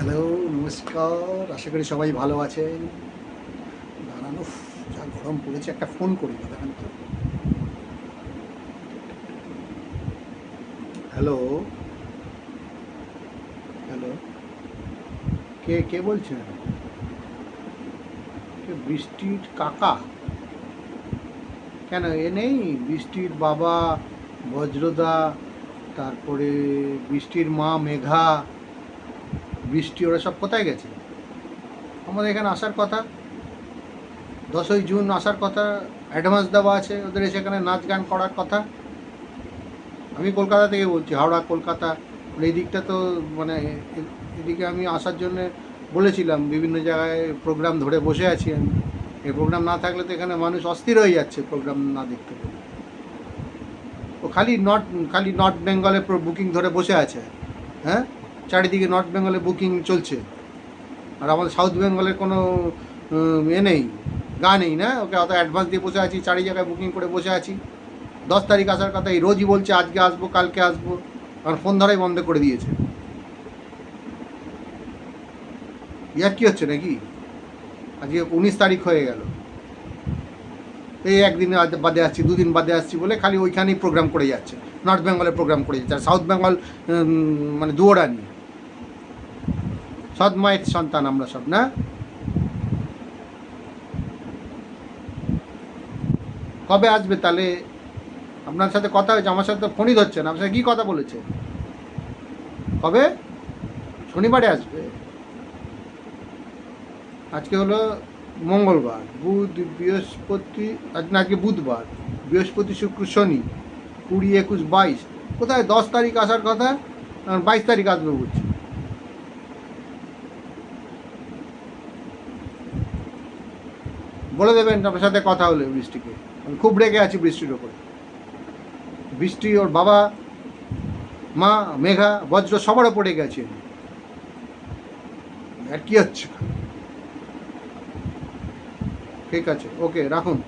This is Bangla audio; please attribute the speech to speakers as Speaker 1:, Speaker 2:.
Speaker 1: হ্যালো, নমস্কার। আশা করি সবাই ভালো আছেন। দাঁড়ানো যা গরম পড়েছে, একটা ফোন করি না, দেখেন তো। হ্যালো। হ্যালো। কে কে বলছেন? বৃষ্টির কাকা? কেন, এ নেই? বৃষ্টির বাবা, বজ্রদা, তারপরে বৃষ্টির মা, মেঘা বৃষ্টি, ওরা সব কোথায় গেছে? আমাদের এখানে আসার কথা। দশই জুন আসার কথা। অ্যাডভান্স দেওয়া আছে ওদের সেখানে নাচ গান করার কথা। আমি কলকাতা থেকে বলছি, হাওড়া, কলকাতা। মানে এই দিকটা তো মানে এদিকে আমি আসার জন্য বলেছিলাম, বিভিন্ন জায়গায় প্রোগ্রাম ধরে বসে আছি আমি। এই প্রোগ্রাম না থাকলে তো এখানে মানুষ অস্থির হয়ে যাচ্ছে প্রোগ্রাম না দেখতে ও খালি নর্থ খালি নর্থ বেঙ্গলে বুকিং ধরে বসে আছে। হ্যাঁ? চারিদিকে নর্থ বেঙ্গলে বুকিং চলছে। আর আমাদের সাউথ বেঙ্গলের কোনো এ নেই, গা নেই না? ওকে অত অ্যাডভান্স দিয়ে বসে আছি, চারি জায়গায় বুকিং করে বসে আছি। দশ তারিখ আসার কথা, এই রোজই বলছে, আজকে আসব, কালকে আসব আর ফোন ধরাই বন্ধ করে দিয়েছে। ইয়ার কি হচ্ছে নাকি? আজকে উনিশ তারিখ হয়ে গেল। এই একদিন বাদে আসছি, দুদিন বাদে আসছি বলে খালি ওইখানেই প্রোগ্রাম করে যাচ্ছে নর্থ বেঙ্গলে প্রোগ্রাম করে যাচ্ছে। আর সাউথ বেঙ্গল মানে দুয়ারানি সৎ সন্তান আমরা সব, না? কবে আসবে তাহলে? আপনার সাথে কথা হয়েছে, আমার সাথে তো ফোনই ধরছে না, আপনার সাথে কী কথা বলেছে? কবে? শনিবারে আসবে। আজকে হলো মঙ্গলবার, বুধ, বৃহস্পতি, আজ না, আজকে বুধবার, বৃহস্পতি, শুক্র, শনি, কুড়ি, একুশ, বাইশ। কোথায়? দশ তারিখ আসার কথা? বাইশ তারিখ আসবে বলছি বলে দেবেন আপনার সাথে কথা হলে বৃষ্টিকে। আমি খুব রেগে আছি বৃষ্টির ওপরে। বৃষ্টি, ওর বাবা, মা, মেঘা, বজ্র সবার ওপরে গেছে আর কি হচ্ছে? ঠিক আছে, ওকে, রাখুন।